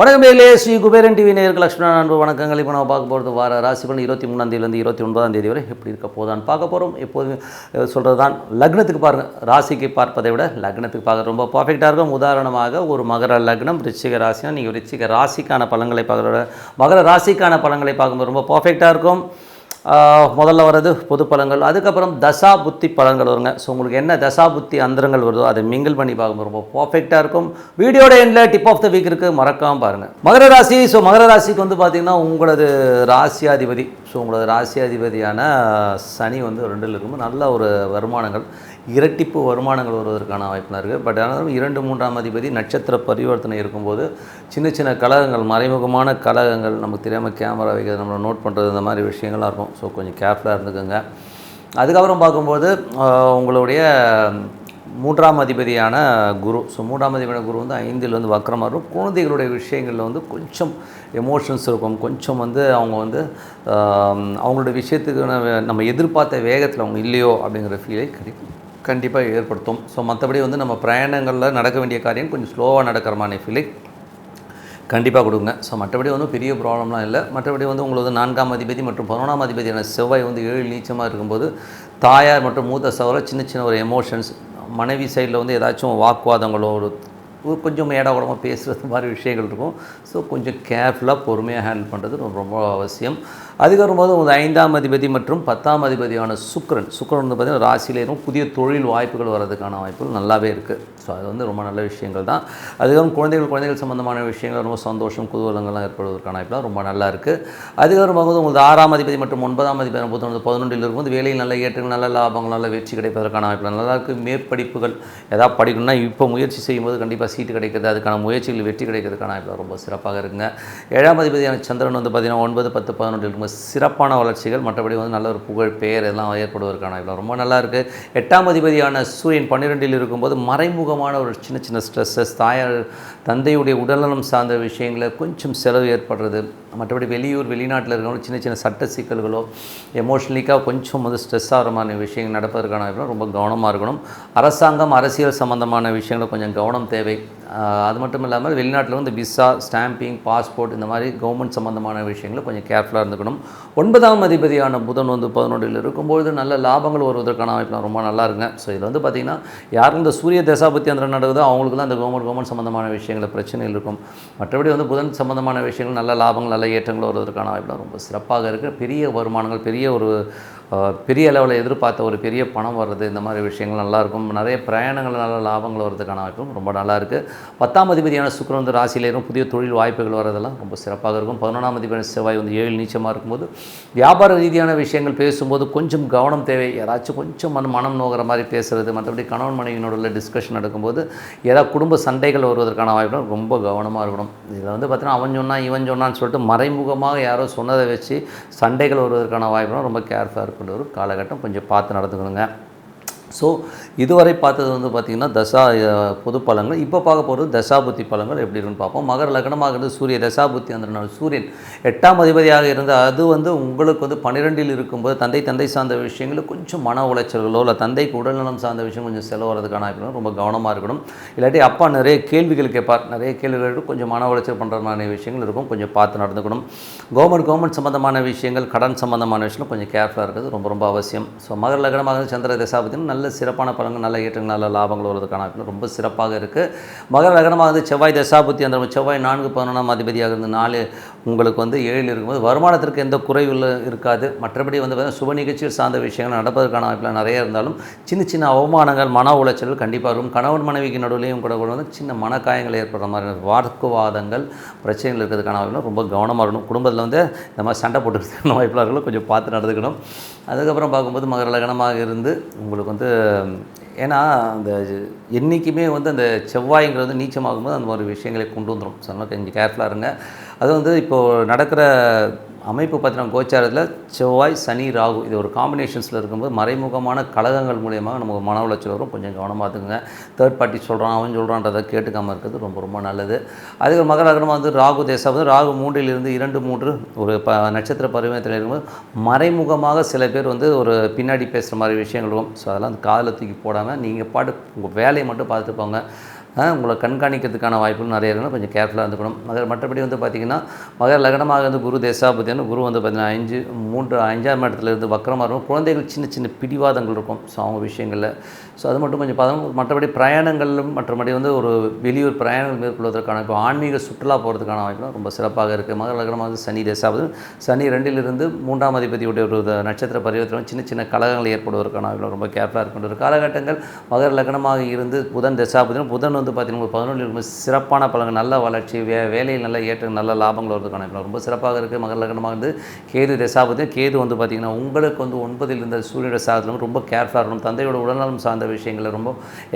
வணக்கம் மேலே ஸ்ரீ குபேரன் டிவி நேருக்கு லக்ஷ்மண அன்பு வணக்கங்கள். இப்போ நம்ம பார்க்க போகிறது வார ராசி பலன். இருபத்தி மூணாந்தேதியிலேருந்து இருபத்தி ஒன்பதாம் தேதி வரை எப்படி இருக்க போதான்னு பார்க்க போகிறோம். எப்போதும் சொல்கிறது தான் லக்னத்துக்கு பாருங்கள் ராசிக்கு பார்ப்பதை விட லக்னத்துக்கு பார்க்க ரொம்ப பர்ஃபெக்டாக இருக்கும். உதாரணமாக ஒரு மகர லக்னம் ரிச்சிக ராசினா நீங்கள் ரிச்சிக ராசிக்கான பலன்களை பார்க்குற விட மகர ராசிக்கான பலன்களை பார்க்கும்போது ரொம்ப பர்ஃபெக்டாக இருக்கும். முதல்ல வர்றது பொது பலன்கள் அதுக்கப்புறம் தசா புத்தி பலன்கள் வருங்க. ஸோ உங்களுக்கு என்ன தசா புத்தி அந்தரங்கள் வருதோ அதை மிங்கிள் பண்ணி பார்க்கும்போது ரொம்ப பர்ஃபெக்டாக இருக்கும். வீடியோட எண்டில் டிப் ஆஃப் த வீக் இருக்குது மறக்காமல் பாருங்கள் மகர ராசி ஸோ மகர ராசிக்கு வந்து பார்த்திங்கன்னா உங்களது ராசியாதிபதி ஸோ உங்களது ராசியாதிபதியான சனி வந்து ரெண்டில் இருக்கும்போது நல்ல ஒரு வருமானங்கள் இரட்டிப்பு வருமானங்கள் வருவதற்கான வாய்ப்புலாம் இருக்குது. பட் ஆனாலும் இரண்டு மூன்றாம் அதிபதி நட்சத்திர பரிவர்த்தனை இருக்கும்போது சின்ன சின்ன கழகங்கள் மறைமுகமான கழகங்கள் நமக்கு தெரியாமல் கேமரா வைக்கிறது நம்மளை நோட் பண்ணுறது இந்த மாதிரி விஷயங்கள்லாம் இருக்கும். ஸோ கொஞ்சம் கேர்ஃபுல்லாக இருந்துக்கோங்க. அதுக்கப்புறம் பார்க்கும்போது உங்களுடைய மூன்றாம் அதிபதியான குரு. ஸோ மூன்றாம் அதிபதியான குரு வந்து ஐந்தில் வந்து வக்கரமாக இருக்கும். குழந்தைகளுடைய விஷயங்களில் வந்து கொஞ்சம் எமோஷன்ஸ் இருக்கும். கொஞ்சம் வந்து அவங்க வந்து அவங்களோட அவங்களுடைய விஷயத்துக்கு நம்ம- எதிர்பார்த்த வேகத்தில் அவங்க இல்லையோ அப்படிங்கிற ஃபீலை கிடைக்கும் கண்டிப்பாக ஏற்படுத்தும். ஸோ மற்றபடி வந்து நம்ம பிரயாணங்களில் நடக்க வேண்டிய காரியம் கொஞ்சம் ஸ்லோவாக நடக்கிற மாதிரி ஃபீலை கண்டிப்பாக கொடுங்க. ஸோ மற்றபடி வந்து பெரிய ப்ராப்ளம்லாம் இல்லை. மற்றபடி வந்து உங்களுக்கு வந்து நான்காம் அதிபதி மற்றும் பதினொன்றாம் அதிபதியான செவ்வாய் வந்து ஏழு நீச்சமாக இருக்கும்போது தாயார் மற்றும் மூத்த சவரை சின்ன சின்ன ஒரு எமோஷன்ஸ் மனைவி சைடில் வந்து ஏதாச்சும் வாக்குவாதங்களோ ஒரு கொஞ்சம் ஏடா உடம்பு பேசுகிறது மாதிரி விஷயங்கள் இருக்கும். ஸோ கொஞ்சம் கேர்ஃபுல்லாக பொறுமையாக ஹேண்டில் பண்ணுறது ரொம்ப ரொம்ப அவசியம். அதுக்கு வரும்போது உங்கள் ஐந்தாம் அதிபதி மற்றும் பத்தாம் அதிபதியான சுக்ரன் சுக்கிரன் வந்து பார்த்திங்கன்னா ராசியிலேயும் இருக்கும். புதிய தொழில் வாய்ப்புகள் வர்றதுக்கான வாய்ப்புகள் நல்லாவே இருக்குது ஸோ அது வந்து ரொம்ப நல்ல விஷயங்கள் தான். அதுக்கப்புறம் குழந்தைகள் குழந்தைகள் சம்மந்தமான விஷயங்கள் ரொம்ப சந்தோஷம் குதூகலங்கள்லாம் ஏற்படுவதற்கான வாய்ப்புலாம் ரொம்ப நல்லா இருக்குது அதுக்கப்புறம் பார்க்கும்போது உங்களுக்கு ஆறாம் அதிபதி மற்றும் ஒன்பதாம் அதிபதி புத்தகம் பதினொன்றில் இருக்கும்போது வேலையில் நல்ல ஏற்றங்கள் நல்ல லாபங்கள் நல்ல வெற்றி கிடைப்பதற்கான வாய்ப்பு நல்லா இருக்குது மேற்படிப்புகள் ஏதாவது படிக்கணும்னா இப்போ முயற்சி செய்யும்போது கண்டிப்பாக சீட்டு கிடைக்கிறது அதுக்கான முயற்சிகள் வெற்றி கிடைக்கிறதுக்கான இப்போ ரொம்ப சிறப்பாக இருக்குங்க. ஏழாம் அதிபதியான சந்திரன் வந்து பார்த்திங்கன்னா ஒன்பது பத்து பதினொன்றில் இருக்கும்போது சிறப்பான வளர்ச்சிகள் மற்றபடி வந்து நல்ல ஒரு புகழ் பெயர் எல்லாம் ஏற்படுவதற்கான வாய்ப்பு ரொம்ப நல்லா இருக்குது எட்டாம் அதிபதியான சூரியன் பன்னிரெண்டில் இருக்கும்போது மறைமுகமான ஒரு சின்ன சின்ன ஸ்ட்ரெஸ்ஸஸ் தாயார் தந்தையுடைய உடல்நலம் சார்ந்த விஷயங்களில் கொஞ்சம் செலவு ஏற்படுறது மற்றபடி வெளியூர் வெளிநாட்டில் இருக்கிறவங்க சின்ன சின்ன சட்ட சிக்கல்களோ எமோஷ்னலிக்காக கொஞ்சம் வந்து ஸ்ட்ரெஸ் ஆகிற மாதிரி விஷயங்கள் நடப்பதற்கான ரொம்ப கவனமாக இருக்கணும். அரசாங்கம் அரசியல் சம்பந்தமான விஷயங்களை கொஞ்சம் கவனம் தேவை. que அது மட்டும் இல்லாமல் வெளிநாட்டில் வந்து விசா ஸ்டாம்பிங் பாஸ்போர்ட் இந்த மாதிரி கவர்மெண்ட் சம்மந்தமான விஷயங்களை கொஞ்சம் கேர்ஃபுல்லாக இருந்துக்கணும். ஒன்பதாம் அதிபதியான புதன் வந்து பதினொன்றில் இருக்கும்பொழுது நல்ல லாபங்கள் வருவதற்கான வாய்ப்புலாம் ரொம்ப நல்லா இருங்க ஸோ இதில் வந்து பார்த்திங்கன்னா யாரும் இந்த சூரிய தசாபத்தி அந்த நடக்குதோ அவங்களுக்கு தான் இந்த கவர்மெண்ட் கவர்மெண்ட் சம்மந்தமான விஷயங்களில் பிரச்சனைகள் இருக்கும். மற்றபடி வந்து புதன் சம்மந்தமான விஷயங்கள் நல்ல லாபங்கள் நல்ல ஏற்றங்கள் வருவதற்கான வாய்ப்புலாம் ரொம்ப சிறப்பாக இருக்குது பெரிய வருமானங்கள் பெரிய ஒரு பெரிய லெவலில் எதிர்பார்த்த ஒரு பெரிய பணம் வர்றது இந்த மாதிரி விஷயங்கள் நல்லாயிருக்கும் நிறைய பிரயாணங்கள் நல்ல லாபங்கள் வர்றதுக்கான வாய்ப்பும் ரொம்ப நல்லாயிருக்கு பத்தாம் அதிபதியான சுக்கரன் வந்து ராசியில் இருக்கும் புதிய தொழில் வாய்ப்புகள் வரதெல்லாம் ரொம்ப சிறப்பாக இருக்கும். பதினொன்றாம் அதிபதியான செவ்வாய் வந்து ஏழு நீச்சமாக இருக்கும்போது வியாபார ரீதியான விஷயங்கள் பேசும்போது கொஞ்சம் கவனம் தேவை. யாராச்சும் கொஞ்சம் மன மனம் நோகிற மாதிரி பேசுறது மற்றபடி கணவன் மனைவியினோட டிஸ்கஷன் நடக்கும்போது ஏதாவது குடும்ப சண்டைகள் வருவதற்கான வாய்ப்பு ரொம்ப கவனமாக இருக்கணும். இதில் வந்து பார்த்தீங்கன்னா அவன் சொன்னான் இவன் சொன்னான்னு சொல்லிட்டு மறைமுகமாக யாரோ சொன்னதை வச்சு சண்டைகள் வருவதற்கான வாய்ப்புலாம் ரொம்ப கேர்ஃபுல்லாக இருக்கின்ற ஒரு காலகட்டம். கொஞ்சம் பார்த்து நடந்துக்கணுங்க. ஸோ இதுவரை பார்த்தது வந்து பார்த்திங்கன்னா தசா பொது பழங்கள் இப்போ பார்க்க போகிறது தசாபுத்தி பழங்கள் எப்படி இருக்குன்னு பார்ப்போம். மகர லக்னமாக இருந்து சூரிய தசாபுத்தி அந்த நாள் சூரியன் எட்டாம் அதிபதியாக இருந்து அது வந்து உங்களுக்கு வந்து பன்னிரெண்டில் இருக்கும்போது தந்தை தந்தை சார்ந்த விஷயங்கள் கொஞ்சம் மன உளைச்சல்களோ இல்லை தந்தைக்கு உடல்நலம் சார்ந்த விஷயம் கொஞ்சம் செலவு வரதுக்கான ரொம்ப கவனமாக இருக்கணும். இல்லாட்டி அப்பா நிறைய கேள்விகள் கேட்பார். நிறைய கேள்விகள் கொஞ்சம் மன உளைச்சல் பண்ணுற மாதிரி விஷயங்கள் இருக்கும். கொஞ்சம் பார்த்து நடந்துக்கணும். கவர்மெண்ட் கவர்மெண்ட் சம்மந்தமான விஷயங்கள் கடன் சம்மந்தமான விஷயம் கொஞ்சம் கேர்ஃபுல்லாக இருக்கிறது ரொம்ப ரொம்ப அவசியம். ஸோ மகர லக்னமாக சந்திர தசாபத்தியும் நல்ல நல்ல சிறப்பான பலன்கள் நல்ல ஏற்றங்கள் நல்ல லாபங்கள் வருவதற்கான வாய்ப்பு ரொம்ப சிறப்பாக இருக்குது மகர லக்னமாக வந்து செவ்வாய் தசாபுத்தி அந்த செவ்வாய் நான்கு பதினொன்றாம் அதிபதியாக இருந்து நாலு உங்களுக்கு வந்து ஏழில் இருக்கும்போது வருமானத்திற்கு எந்த குறைவில் இருக்காது. மற்றபடி வந்து பார்த்திங்கன்னா சுப நிகழ்ச்சிகள் சார்ந்த விஷயங்கள் நடப்பதற்கான வாய்ப்புகள் நிறைய இருந்தாலும் சின்ன சின்ன அவமானங்கள் மன உளைச்சல்கள் கண்டிப்பாக இருக்கும் கணவன் மனைவிக்கு நடுவிலையும் கூட கூட வந்து சின்ன மனக்காயங்கள் ஏற்படுற மாதிரி வாக்குவாதங்கள் பிரச்சனைகள் இருக்கிறதுக்கான வாய்ப்புலாம் ரொம்ப கவனமாக இருக்கணும். குடும்பத்தில் வந்து இந்த மாதிரி சண்டை போட்டு வாய்ப்புலாம் இருக்கணும் கொஞ்சம் பார்த்து நடந்துக்கணும். அதுக்கப்புறம் பார்க்கும்போது மகர லக்னமாக இருந்து உங்களுக்கு வந்து ஏன்னா அந்த என்றைக்குமே வந்து அந்த செவ்வாய்ங்கிறது வந்து நீச்சமாகும்போது அந்த மாதிரி விஷயங்களை கொண்டு வந்துடும் ஸோ இங்கே கொஞ்சம் கேர்ஃபுல்லாக இருங்க. அது வந்து இப்போது நடக்கிற அமைப்பு பார்த்தீங்கன்னா கோச்சாரத்தில் செவ்வாய் சனி ராகு இது ஒரு காம்பினேஷன்ஸில் இருக்கும்போது மறைமுகமான கழகங்கள் மூலியமாக நமக்கு மன உளைச்சல் வரும். கொஞ்சம் கவனமாக இருக்குங்க தேர்ட் பார்ட்டி சொல்கிறான் அவன் சொல்கிறான்றதை கேட்டுக்காமல் இருக்கிறது ரொம்ப ரொம்ப நல்லது. அதுக்கு மகர லக்னமாக வந்து ராகு தேசம் வந்து ராகு மூன்றிலிருந்து இரண்டு மூன்று ஒரு ப நட்சத்திர பருவத்தில் இருக்கும்போது மறைமுகமாக சில பேர் வந்து ஒரு பின்னாடி பேசுகிற மாதிரி விஷயங்கள் இருக்கும் ஸோ அதெல்லாம் அந்த காதில் தூக்கி போடாமல் நீங்கள் பாட்டு உங்கள் வேலையை மட்டும் பார்த்துட்டு போங்க. உங்களை கண்காணிக்கிறதுக்கான வாய்ப்புகள் நிறைய இருக்கணும் கொஞ்சம் கேர்ஃபுல்லாக இருந்துக்கணும். மகர் மற்றபடி வந்து பார்த்திங்கன்னா மகர் லக்னமாக வந்து குரு தேசாபதியான குரு வந்து பார்த்திங்கன்னா அஞ்சு மூன்று அஞ்சாம் இடத்துல இருந்து வக்கரமாக இருக்கும். குழந்தைகள் சின்ன சின்ன பிடிவாதங்கள் இருக்கும். ஸோ அவங்க விஷயங்களில். ஸோ அது மட்டும் கொஞ்சம் பார்த்தோம் மற்றபடி பிரயாணங்களும் மற்றபடி வந்து ஒரு வெளியூர் பிரயாணங்கள் மேற்கொள்வதற்கான இப்போ ஆன்மீக சுற்றுலா போகிறதுக்கான வாய்ப்புலாம் ரொம்ப சிறப்பாக இருக்குது மகர லக்னமாக வந்து சனி தேசாபதி சனி ரெண்டிலிருந்து மூன்றாம் அதிபதியுடைய ஒரு நட்சத்திர பரிவர்த்தனை சின்ன சின்ன கலகங்கள் ஏற்படுவதற்கான வாய்ப்புகள் ரொம்ப கேர்ஃபுல்லாக இருக்கின்ற ஒரு காலகட்டங்கள். மகர லக்னமாக இருந்து புதன் தசாபதியும் புதன் வந்து பார்த்தீங்கன்னா பதினொன்று இருக்கும்போது சிறப்பான பலன்கள் நல்ல வளர்ச்சி வே வேலையில் நல்ல ஏற்ற நல்ல லாபங்கள் வருவதற்கான ரொம்ப சிறப்பாக இருக்குது மகர லக்னமாக வந்து கேது தசாபதி. கேது வந்து பார்த்திங்கன்னா உங்களுக்கு வந்து ஒன்பதில் இருந்த சூரிய சாதத்தில் ரொம்ப கேர்ஃபுல்லாக இருக்கணும். தந்தையோட உடல்நலம் சார்ந்த விஷயங்களில் ரொம்ப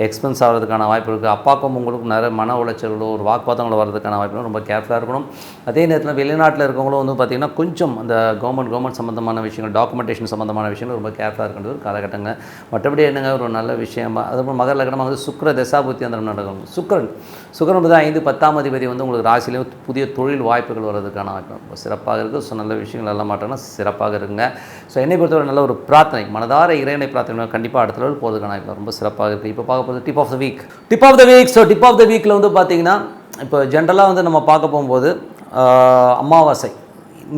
எக்ஸ்பென்ஸ் ஆகிறதுக்கான வாய்ப்பு இருக்குது அப்பாக்கும் உங்களுக்கும் நிறைய மன உளைச்சல்களோ ஒரு வாக்குவாதங்களோ வரதுக்கான வாய்ப்புகளும் ரொம்ப கேர்ஃபுல்லாக இருக்கணும். அதே நேரத்தில் வெளிநாட்டில் இருக்கவங்களும் வந்து பார்த்திங்கன்னா கொஞ்சம் அந்த கவர்மெண்ட் கவர்மெண்ட் சம்மந்தமான விஷயங்கள் டாக்குமெண்டேஷன் சம்மந்தமான விஷயங்கள் ரொம்ப கேர்ஃபுல்லாக இருக்கின்றது ஒரு காலகட்டங்கள் மற்றபடி என்னங்க ஒரு நல்ல விஷயமா அதுக்கப்புறம் மகர லக்னமாக வந்து சுக்கர தசாபுத்தி அந்த நடக்கும். வரும் சுக்கரன். சுக்கரன் வந்து ஐந்து பத்தாம் அதிபதி வந்து உங்களுக்கு ராசியிலேயே புதிய தொழில் வாய்ப்புகள் வர்றதுக்கான வாய்ப்பு. சிறப்பாக இருக்குது ஸோ நல்ல விஷயங்கள் எல்லாம் மாட்டோம்னா சிறப்பாக இருக்குங்க. ஸோ என்னை பொறுத்தவரை நல்ல ஒரு பிரார்த்தனை. மனதார இறைவனை பிரார்த்தனை கண்டிப்பாக அடுத்த லெவல் போகிறதுக்கான வாய்ப்பு ரொம்ப சிறப்பாக இருக்குது இப்போ பார்க்க போகிறது tip of the week tip of the week so tip of the வீக்கில் வந்து பார்த்திங்கன்னா இப்போ ஜென்ரலாக வந்து நம்ம பார்க்க போகும்போது அமாவாசை.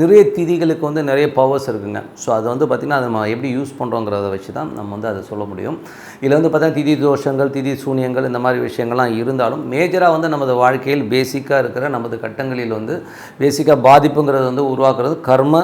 நிறைய திதிகளுக்கு வந்து நிறைய பவர்ஸ் இருக்குங்க. ஸோ அது வந்து பார்த்திங்கன்னா அதை நம்ம எப்படி யூஸ் பண்ணுறோங்கிறத வச்சு தான் நம்ம வந்து அதை சொல்ல முடியும். இதில் வந்து பார்த்திங்கன்னா திதி தோஷங்கள் திதி சூனியங்கள் இந்த மாதிரி விஷயங்கள்லாம் இருந்தாலும் மேஜராக வந்து நமது வாழ்க்கையில் பேசிக்காக இருக்கிற நமது கட்டங்களில் வந்து பேசிக்காக பாதிப்புங்கிறது வந்து உருவாக்குறது கர்ம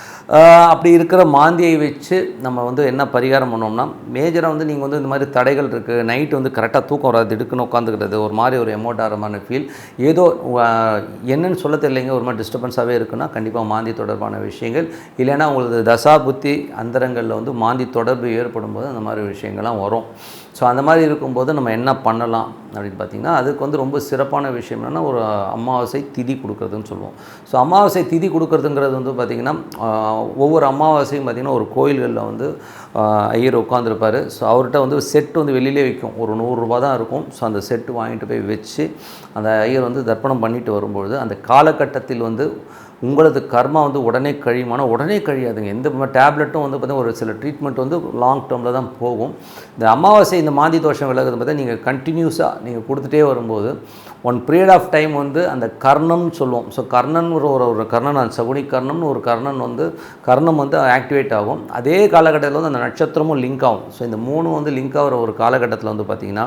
அப்படி இருக்கிற மாந்தியை வச்சு நம்ம வந்து என்ன பரிகாரம் பண்ணோம்னா மேஜராக வந்து நீங்கள் வந்து இந்த மாதிரி தடைகள் இருக்குது நைட்டு வந்து கரெக்டாக தூக்கம் வராது திடுக்குன்னு உட்காந்துக்கிறது ஒரு மாதிரி ஒரு எமோட்டாரமான ஃபீல் ஏதோ என்னன்னு சொல்ல தெரியலைங்க ஒரு மாதிரி டிஸ்டர்பன்ஸாகவே இருக்குன்னா கண்டிப்பாக மாந்தி தொடர்பான விஷயங்கள். இல்லைன்னா உங்களுக்கு தசா புத்தி அந்தரங்களில் வந்து மாந்தி தொடர்பு ஏற்படும் போது அந்த மாதிரி விஷயங்கள்லாம் வரும். ஸோ அந்த மாதிரி இருக்கும்போது நம்ம என்ன பண்ணலாம் அப்படின்னு பார்த்தீங்கன்னா அதுக்கு வந்து ரொம்ப சிறப்பான விஷயம் என்னென்னா ஒரு அமாவாசை திதி கொடுக்குறதுன்னு சொல்லுவோம். ஸோ அமாவாசை திதி கொடுக்குறதுங்கிறது வந்து பார்த்திங்கன்னா ஒவ்வொரு அமாவாசையும் பார்த்திங்கன்னா ஒரு கோயில்களில் வந்து ஐயர் உட்காந்துருப்பார் ஸோ அவர்கிட்ட வந்து செட் வந்து வெளியிலே விற்கும் ஒரு நூறுரூபா தான் இருக்கும். ஸோ அந்த செட்டு வாங்கிட்டு போய் வச்சு அந்த ஐயர் வந்து தர்ப்பணம் பண்ணிட்டு வரும்பொழுது அந்த காலகட்டத்தில் வந்து உங்களது கர்மா வந்து உடனே கழியுமானா உடனே கழியாதுங்க. எந்த டேப்லெட்டும் வந்து பார்த்திங்கன்னா ஒரு சில ட்ரீட்மெண்ட் வந்து லாங் டேர்மில் தான் போகும். இந்த அமாவாசை இந்த மாந்தி தோஷம் விலகுது பார்த்தா நீங்கள் கண்டினியூஸாக நீங்கள் கொடுத்துட்டே வரும்போது ஒன் பீரியட் ஆஃப் டைம் வந்து அந்த கர்ணம்னு சொல்லுவோம். ஸோ கர்ணன் ஒரு ஒரு ஒரு கர்ணன் அந்த சகுனி கர்ணம்னு ஒரு கர்ணன் வந்து கர்ணம் வந்து ஆக்டிவேட் ஆகும். அதே காலகட்டத்தில் வந்து அந்த நட்சத்திரமும் லிங்க் ஆகும். ஸோ இந்த மூணும் வந்து லிங்க் ஆகிற ஒரு காலகட்டத்தில் வந்து பார்த்திங்கன்னா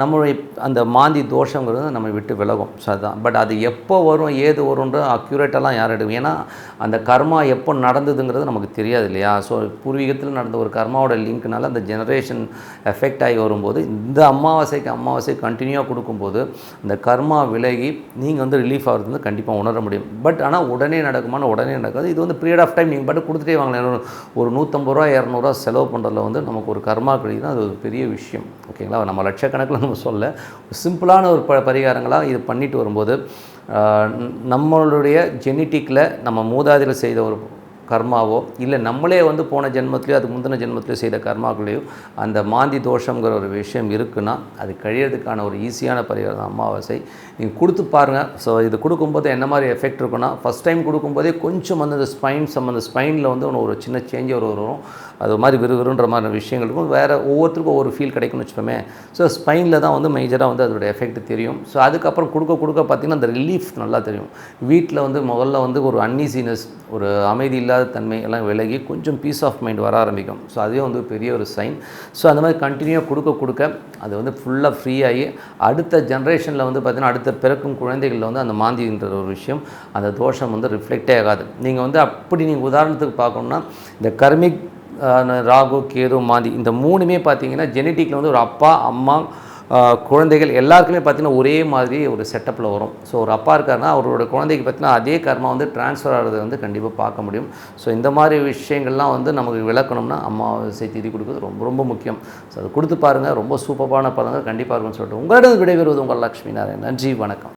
நம்மளுடைய அந்த மாந்தி தோஷங்கிறது நம்ம விட்டு விலகும். ஸோ அதுதான் பட் அது எப்போ வரும் ஏது வரும்ன்ற அக்யூரேட்டெல்லாம் யார் எடுக்கும் ஏன்னா அந்த கர்மா எப்போ நடந்ததுங்கிறது நமக்கு தெரியாது இல்லையா? ஸோ பூர்வீகத்தில் நடந்த ஒரு கர்மாவோட லிங்க்னால அந்த ஜெனரேஷன் எஃபெக்ட் ஆகி வரும்போது இந்த அமாவாசைக்கு அமாவாசை கண்டினியூவாக கொடுக்கும்போது அந்த கர்மா விலகி நீங்கள் வந்து ரிலீஃப் ஆகிறது வந்து கண்டிப்பாக உணர முடியும். பட் ஆனால் உடனே நடக்குமான உடனே நடக்காது. இது வந்து பீரியட் ஆஃப் டைம் நீங்கள் பாட்டு கொடுத்துட்டே வாங்கலாம் ஒரு நூற்றம்பது ரூபா இரநூறுவா செலவு பண்ணுறதுல வந்து நமக்கு ஒரு கர்மா கிடைக்குதுன்னா அது ஒரு பெரிய விஷயம். ஓகேங்களா நம்ம லட்சக்கணக்கில் நம்ம சொல்ல சிம்பிளான ஒரு ப பரிகாரங்களாக இது பண்ணிட்டு வரும்போது நம்மளுடைய ஜெனட்டிக்கில் நம்ம மூதாதியில் செய்த ஒரு கர்மாவோ இல்லை நம்மளே வந்து போன ஜென்மத்திலையோ அது முந்தின ஜென்மத்திலையோ செய்த கர்மாக்களையோ அந்த மாந்தி தோஷங்கிற ஒரு விஷயம் இருக்குன்னா அது கழியறதுக்கான ஒரு ஈஸியான பரிகாரம் அமாவாசை. நீங்கள் கொடுத்து பாருங்கள் ஸோ இது கொடுக்கும்போது என்ன மாதிரி எஃபெக்ட் இருக்குன்னா ஃபஸ்ட் டைம் கொடுக்கும்போதே கொஞ்சம் வந்து அந்த ஸ்பைன் சம்மந்த ஸ்பைனில் வந்து ஒன்று ஒரு சின்ன சேஞ்ச் ஒரு வரும். அது மாதிரி விறுவிறுன்ற மாதிரி விஷயங்களுக்கும் வேறு ஒவ்வொருத்தருக்கும் ஒவ்வொரு ஃபீல் கிடைக்கும்னு வச்சுப்போமே ஸோ ஸ்பைனில் தான் வந்து மேஜராக வந்து அதோட எஃபெக்ட் தெரியும். ஸோ அதுக்கப்புறம் கொடுக்க கொடுக்க பார்த்திங்கன்னா அந்த ரிலீஃப் நல்லா தெரியும். வீட்டில் வந்து முதல்ல வந்து ஒரு அன்ஈசினஸ் ஒரு அமைதி இல்லாத தன்மை எல்லாம் விலகி கொஞ்சம் பீஸ் ஆஃப் மைண்ட் வர ஆரம்பிக்கும். ஸோ அதுவே வந்து பெரிய ஒரு சைன் ஸோ அந்த மாதிரி கண்டினியூவாக கொடுக்க கொடுக்க அது வந்து ஃபுல்லாக ஃப்ரீயாகி அடுத்த ஜென்ரேஷனில் வந்து பார்த்திங்கன்னா அடுத்த பிறக்கும் குழந்தைகளில் வந்து அந்த மாந்தின்ற ஒரு விஷயம் அந்த தோஷம் வந்து ரிஃப்ளெக்டே ஆகாது. நீங்கள் வந்து அப்படி நீங்கள் உதாரணத்துக்கு பார்க்கணுன்னா இந்த கர்மிக் ராகு கேது மாந்தி இந்த மூணுமே பார்த்தீங்கன்னா ஜெனட்டிக்கில் வந்து ஒரு அப்பா அம்மா குழந்தைகள் எல்லாருக்குமே பார்த்தீங்கன்னா ஒரே மாதிரி ஒரு செட்டப்பில் வரும். ஸோ ஒரு அப்பா இருக்காருன்னா அவரோட குழந்தைக்கு பார்த்தீங்கன்னா அதே கர்மா வந்து ட்ரான்ஸ்ஃபர் ஆகிறது வந்து கண்டிப்பாக பார்க்க முடியும். ஸோ இந்த மாதிரி விஷயங்கள்லாம் வந்து நமக்கு விளக்கணும்னா அம்மாவாசை திதி கொடுக்குறது ரொம்ப ரொம்ப முக்கியம். ஸோ அதை கொடுத்து பாருங்கள் ரொம்ப சூப்பரான பாருங்கள் கண்டிப்பாக இருக்கும்னு சொல்லிட்டு உங்களிடம் விடைபெறுவது உங்கள் லக்ஷ்மி நாராயண் நன்றி வணக்கம்.